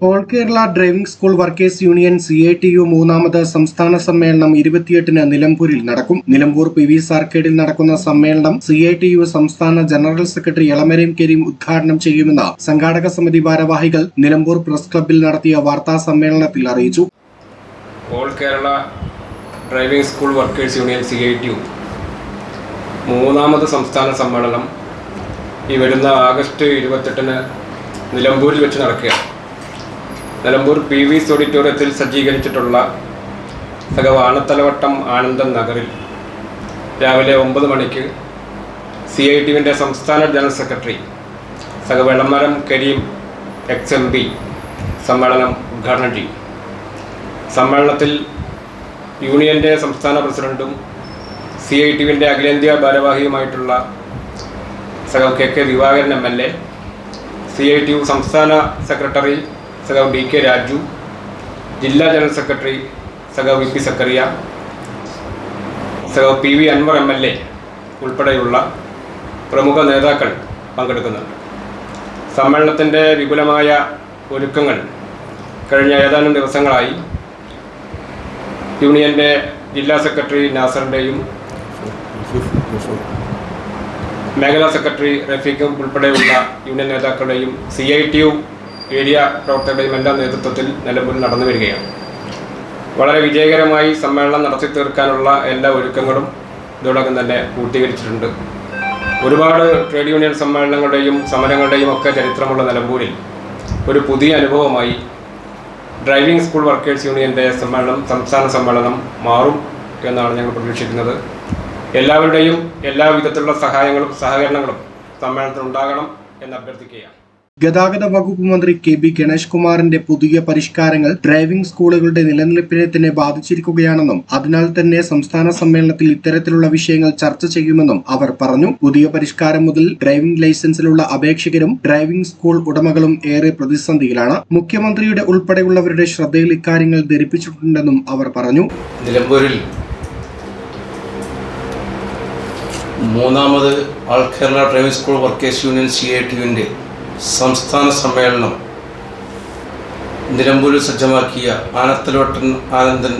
All Kerala driving school workers union C I T U മൂന്നാമത് സംസ്ഥാന സമ്മേളനം ഇരുപത്തിയെട്ടിന് നിലമ്പൂരിൽ നടക്കും. നിലമ്പൂർ പി വി സാർക്കേഡിൽ നടക്കുന്ന സമ്മേളനം സി ഐ ടി യു സംസ്ഥാന ജനറൽ സെക്രട്ടറി എളമരം കരീം ഉദ്ഘാടനം ചെയ്യുമെന്ന് സംഘാടക സമിതി ഭാരവാഹികൾ നിലമ്പൂർ പ്രസ് ക്ലബ്ബിൽ നടത്തിയ വാർത്താ സമ്മേളനത്തിൽ അറിയിച്ചു. All Kerala driving school workers union C I T U മൂന്നാമത് സംസ്ഥാന സമ്മേളനം ഈ വരുന്ന ആഗസ്റ്റ് ഇരുപത്തെട്ടിന് നിലമ്പൂരിൽ വെച്ച് നടക്കുക നിലമ്പൂർ പി വി ഓഡിറ്റോറിയത്തിൽ സജ്ജീകരിച്ചിട്ടുള്ള സഹവാണത്തലവട്ടം ആനന്ദൻ നഗറിൽ രാവിലെ ഒമ്പത് മണിക്ക് സി ഐ ടി യുവിന്റെ സംസ്ഥാന ജനറൽ സെക്രട്ടറി സഹ Elamaram Kareem ex M P സമ്മേളനം ഉദ്ഘാടനം ചെയ്യും. സമ്മേളനത്തിൽ യൂണിയന്റെ സംസ്ഥാന പ്രസിഡന്റും സി ഐ ടി യുവിന്റെ അഖിലേന്ത്യാ ഭാരവാഹിയുമായിട്ടുള്ള സഹ K K Divakaran M L A C I T U സംസ്ഥാന സെക്രട്ടറി സഹ ഡി കെ രാജു ജില്ലാ ജനറൽ സെക്രട്ടറി സഖാവ് വി പി സക്കറിയ സഖാവ് P V Anvar M L A ഉൾപ്പെടെയുള്ള പ്രമുഖ നേതാക്കൾ പങ്കെടുക്കുന്നുണ്ട്. സമ്മേളനത്തിന്റെ വിപുലമായ ഒരുക്കങ്ങൾ കഴിഞ്ഞ ഏതാനും ദിവസങ്ങളായി യൂണിയന്റെ ജില്ലാ സെക്രട്ടറി നാസറിന്റെയും മേഖലാ സെക്രട്ടറി റഫീഖും ഉൾപ്പെടെയുള്ള യൂണിയൻ നേതാക്കളുടെയും C I T U area പ്രവർത്തകരുടെയും എല്ലാം നേതൃത്വത്തിൽ നിലമ്പൂരിൽ നടന്നു വരികയാണ്. വളരെ വിജയകരമായി സമ്മേളനം നടത്തി തീർക്കാനുള്ള എല്ലാ ഒരുക്കങ്ങളും ഇതോടൊപ്പം തന്നെ പൂർത്തീകരിച്ചിട്ടുണ്ട്. ഒരുപാട് ട്രേഡ് യൂണിയൻ സമ്മേളനങ്ങളുടെയും സമരങ്ങളുടെയും ഒക്കെ ചരിത്രമുള്ള നിലമ്പൂരിൽ ഒരു പുതിയ അനുഭവമായി ഡ്രൈവിംഗ് സ്കൂൾ വർക്കേഴ്സ് യൂണിയന്റെ സമ്മേളനം സംസ്ഥാന സമ്മേളനം മാറും എന്നാണ് ഞങ്ങൾ പ്രതീക്ഷിക്കുന്നത്. എല്ലാവരുടെയും എല്ലാ വിധത്തിലുള്ള സഹായങ്ങളും സഹകരണങ്ങളും സമ്മേളനത്തിൽ ഉണ്ടാകണം എന്ന് അഭ്യർത്ഥിക്കുകയാണ്. ഗതാഗത വകുപ്പ് മന്ത്രി കെ ബി ഗണേഷ് കുമാറിന്റെ പുതിയ പരിഷ്കാരങ്ങൾ ഡ്രൈവിംഗ് സ്കൂളുകളുടെ നിലനിൽപ്പിനെ തന്നെ ബാധിച്ചിരിക്കുകയാണെന്നും അതിനാൽ തന്നെ സംസ്ഥാന സമ്മേളനത്തിൽ ഇത്തരത്തിലുള്ള വിഷയങ്ങൾ ചർച്ച ചെയ്യുമെന്നും അവർ പറഞ്ഞു. പുതിയ പരിഷ്കാരം മുതൽ ഡ്രൈവിംഗ് ലൈസൻസിലുള്ള അപേക്ഷകരും ഡ്രൈവിംഗ് സ്കൂൾ ഉടമകളും ഏറെ പ്രതിസന്ധിയിലാണ്. മുഖ്യമന്ത്രിയുടെ ഉൾപ്പെടെയുള്ളവരുടെ ശ്രദ്ധയിൽ ഇക്കാര്യങ്ങൾ ധരിപ്പിച്ചിട്ടുണ്ടെന്നും അവർ പറഞ്ഞു. നിലമ്പൂരിൽ മൂന്നാമത് all Kerala driving school workers union C I സംസ്ഥാന സമ്മേളനം. നിലമ്പൂരിൽ സജ്ജമാക്കിയ ആനത്തലോട്ടൻ ആനന്ദൻ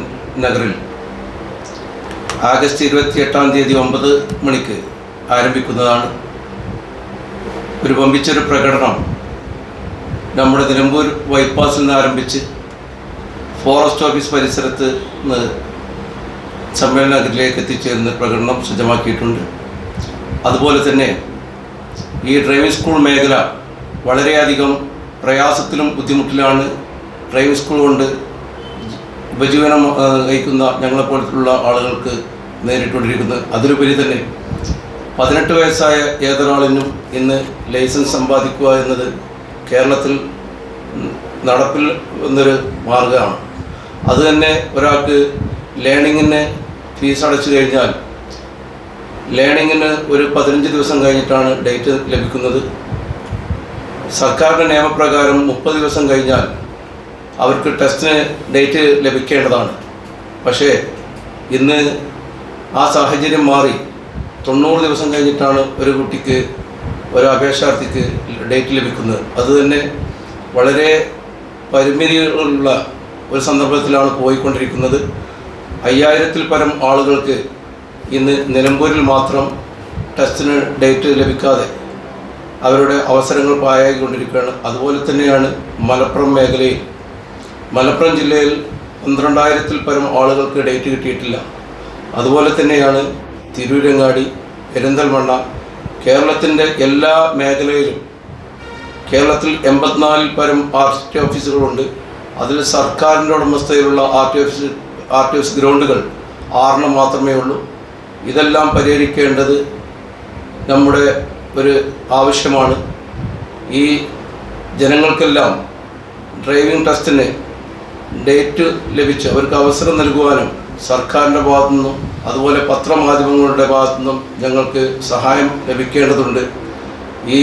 നഗറിൽ ആഗസ്റ്റ് ഇരുപത്തിയെട്ടാം തീയതി ഒമ്പത് മണിക്ക് ആരംഭിക്കുന്നതാണ്. ഒരു വമ്പിച്ചൊരു പ്രകടനം നമ്മുടെ നിലമ്പൂർ ബൈപ്പാസിൽ നിന്ന് ആരംഭിച്ച് ഫോറസ്റ്റ് ഓഫീസ് പരിസരത്ത് നിന്ന് സമ്മേളന നഗരിലേക്ക് എത്തിച്ചേർന്ന് പ്രകടനം സജ്ജമാക്കിയിട്ടുണ്ട്. അതുപോലെ തന്നെ ഈ ഡ്രൈവിംഗ് സ്കൂൾ മേഖല വളരെയധികം പ്രയാസത്തിലും ബുദ്ധിമുട്ടിലാണ് ഡ്രൈവിംഗ് സ്കൂൾ കൊണ്ട് ഉപജീവനം കഴിക്കുന്ന ഞങ്ങളെപ്പോലത്തുള്ള ആളുകൾക്ക് നേരിട്ടുകൊണ്ടിരിക്കുന്നത്. അതിലുപരി തന്നെ പതിനെട്ട് വയസ്സായ ഏതൊരാളിനും ഇന്ന് ലൈസൻസ് സമ്പാദിക്കുക എന്നത് കേരളത്തിൽ നടപ്പിൽ വന്നൊരു മാർഗമാണ്. അതുതന്നെ ഒരാൾക്ക് ലേണിങ്ങിന് ഫീസ് അടച്ചു കഴിഞ്ഞാൽ ലേണിങ്ങിന് ഒരു പതിനഞ്ച് ദിവസം കഴിഞ്ഞിട്ടാണ് ഡേറ്റ് ലഭിക്കുന്നത്. സർക്കാരിന്റെ നിയമപ്രകാരം മുപ്പത് ദിവസം കഴിഞ്ഞാൽ അവർക്ക് ടെസ്റ്റിന് ഡേറ്റ് ലഭിക്കേണ്ടതാണ്. പക്ഷേ ഇന്ന് ആ സാഹചര്യം മാറി തൊണ്ണൂറ് ദിവസം കഴിഞ്ഞിട്ടാണ് ഒരു കുട്ടിക്ക് ഒരു അപേക്ഷാർത്ഥിക്ക് ഡേറ്റ് ലഭിക്കുന്നത്. അതുതന്നെ വളരെ പരിമിതികളുള്ള ഒരു സന്ദർഭത്തിലാണ് പോയിക്കൊണ്ടിരിക്കുന്നത്. അയ്യായിരത്തിൽ പരം ആളുകൾക്ക് ഇന്ന് നിലമ്പൂരിൽ മാത്രം ടെസ്റ്റിന് ഡേറ്റ് ലഭിക്കാതെ അവരുടെ അവസരങ്ങൾ പായായിക്കൊണ്ടിരിക്കുകയാണ് അതുപോലെ തന്നെയാണ് മലപ്പുറം മേഖലയിൽ. മലപ്പുറം ജില്ലയിൽ പന്ത്രണ്ടായിരത്തിൽ പരം ആളുകൾക്ക് ഡേറ്റ് കിട്ടിയിട്ടില്ല. അതുപോലെ തന്നെയാണ് തിരൂരങ്ങാടി പെരിന്തൽമണ്ണ കേരളത്തിന്റെ എല്ലാ മേഖലയിലും. കേരളത്തിൽ എൺപത്തിനാലിൽ പരം ആർ ടി ഓഫീസുകളുണ്ട്. അതിൽ സർക്കാരിന്റെ ഉടമസ്ഥയിലുള്ള R T office R T office ഗ്രൗണ്ടുകൾ ആറെണ്ണം മാത്രമേ ഉള്ളൂ ഇതെല്ലാം പരിഹരിക്കേണ്ടത് നമ്മുടെ ഒരു ആവശ്യമാണ്. ഈ ജനങ്ങൾക്കെല്ലാം ഡ്രൈവിംഗ് ടെസ്റ്റിന് ഡേറ്റ് ലഭിച്ച് അവർക്ക് അവസരം നൽകുവാനും സർക്കാരിന്റെ ഭാഗത്തു നിന്നും അതുപോലെ പത്രമാധ്യമങ്ങളുടെ ഭാഗത്തു നിന്നും ഞങ്ങൾക്ക് സഹായം ലഭിക്കേണ്ടതുണ്ട്. ഈ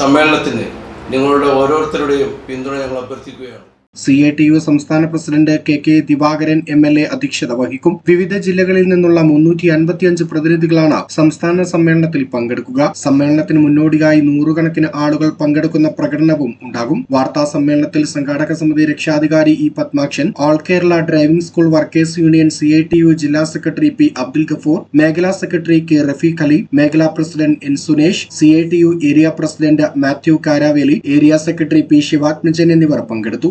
സമ്മേളനത്തിന് നിങ്ങളുടെ ഓരോരുത്തരുടെയും പിന്തുണ ഞങ്ങൾ അഭ്യർത്ഥിക്കുകയാണ്. സി ഐ ടി യു സംസ്ഥാന president K K Divakaran M L A അധ്യക്ഷത വഹിക്കും. വിവിധ ജില്ലകളിൽ നിന്നുള്ള മുന്നൂറ്റി അൻപത്തിയഞ്ച് പ്രതിനിധികളാണ് സംസ്ഥാന സമ്മേളനത്തിൽ പങ്കെടുക്കുക. സമ്മേളനത്തിന് മുന്നോടിയായി നൂറുകണക്കിന് ആളുകൾ പങ്കെടുക്കുന്ന പ്രകടനവും ഉണ്ടാകും. വാർത്താ സമ്മേളനത്തിൽ സംഘാടക സമിതി രക്ഷാധികാരി E Padmakshan all Kerala driving school workers union C I T U ജില്ലാ സെക്രട്ടറി പി അബ്ദുൽ ഗഫൂർ മേഖലാ സെക്രട്ടറി കെ റഫീഖ് അലി മേഖലാ president N Sunesh C I T U area president Mathew Karaveli area secretary P Sivathmajan എന്നിവർ പങ്കെടുത്തു.